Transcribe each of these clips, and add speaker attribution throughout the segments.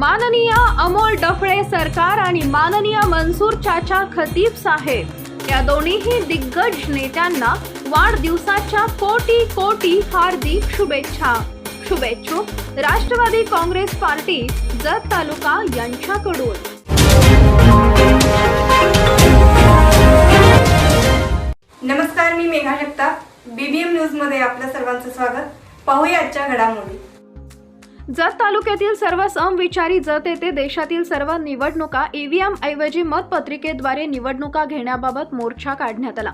Speaker 1: माननीय अमोल डफळे सरकार आणि माननीय मनसूर चाचा खतीब साहेब. या दोन्हीही दिग्गज नेत्यांना वाढदिवसाच्या कोटी कोटी हार्दिक शुभेच्छा. शुभेच्छू राष्ट्रवादी काँग्रेस पार्टी जत तालुका यांच्याकडून.
Speaker 2: नमस्कार मी मेघा जगताप. बीबीएम न्यूजमध्ये आपलं सर्वांचं स्वागत. पाहूया आजच्या घडामोडी.
Speaker 1: जत तालुक्यातील सर्व समविचारी जत येथे देशातील सर्व निवडणुका ईव्हीएम ऐवजी मतपत्रिकेद्वारे निवडणुका घेण्याबाबत मोर्चा काढण्यात आला.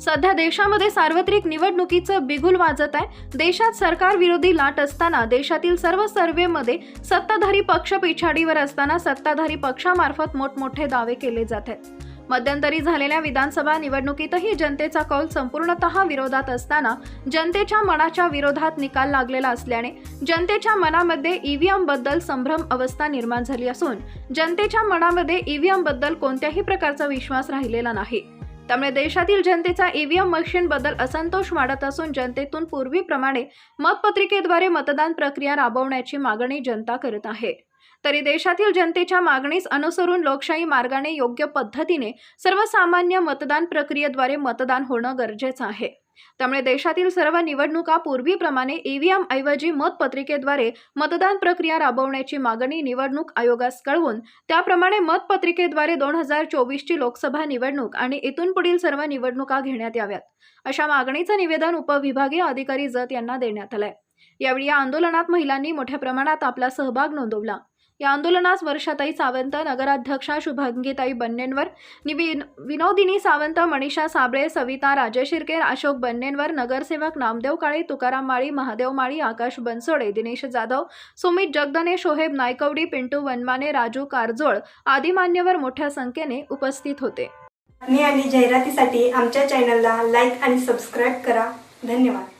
Speaker 1: सध्या देशामध्ये सार्वत्रिक निवडणुकीचं बिगुल वाजत आहे. देशात सरकार विरोधी लाट असताना देशातील सर्व सर्व्हेमध्ये सत्ताधारी पक्ष पिछाडीवर असताना सत्ताधारी पक्षामार्फत मोठमोठे दावे केले जात आहेत. मध्यंतरी झालेल्या विधानसभा निवडणुकीतही जनतेचा कौल संपूर्णतः विरोधात असताना जनतेच्या मनाच्या विरोधात निकाल लागलेला असल्याने जनतेच्या मनामध्ये ईव्हीएमबद्दल संभ्रम अवस्था निर्माण झाली असून जनतेच्या मनामध्ये ईव्हीएमबद्दल कोणत्याही प्रकारचा विश्वास राहिलेला नाही. त्यामुळे देशातील जनतेचा ईव्हीएम मशीन बद्दल असंतोष वाढत असून जनतेतून पूर्वीप्रमाणे मतपत्रिकेद्वारे मतदान प्रक्रिया राबवण्याची मागणी जनता करत आहे. तरी देशातील जनतेच्या मागणीस अनुसरून लोकशाही मार्गाने योग्य पद्धतीने सर्वसामान्य मतदान प्रक्रियेद्वारे मतदान होणं गरजेचं आहे. त्यामुळे देशातील सर्व निवडणुका पूर्वीप्रमाणे ईव्हीएम ऐवजी मतपत्रिकेद्वारे मतदान प्रक्रिया राबवण्याची मागणी निवडणूक आयोगास कळवून त्याप्रमाणे मतपत्रिकेद्वारे दोन हजार चोवीसची लोकसभा निवडणूक आणि इथून पुढील सर्व निवडणुका घेण्यात याव्यात अशा मागणीचं निवेदन उपविभागीय अधिकारी जत यांना देण्यात आलंय. यावेळी या आंदोलनात महिलांनी मोठ्या प्रमाणात आपला सहभाग नोंदवला. या आंदोलनास वर्षाताई सावंत नगराध्यक्षा शुभांगीताई बन्नेंवर निविन विनोदिनी सावंत मनीषा साबळे सविता राजेश अशोक बन्नेंवर नगरसेवक नामदेव काळे तुकाराम माळी महादेव माळी आकाश बनसोडे दिनेश जाधव सुमित जगदने शोहेब नायकवडी पिंटू वनमाने राजू कारजोळ आदी मान्यवर मोठ्या संख्येने उपस्थित होते.
Speaker 2: आणि जाहिरातीसाठी आमच्या चॅनलला लाईक आणि सबस्क्राईब करा. धन्यवाद.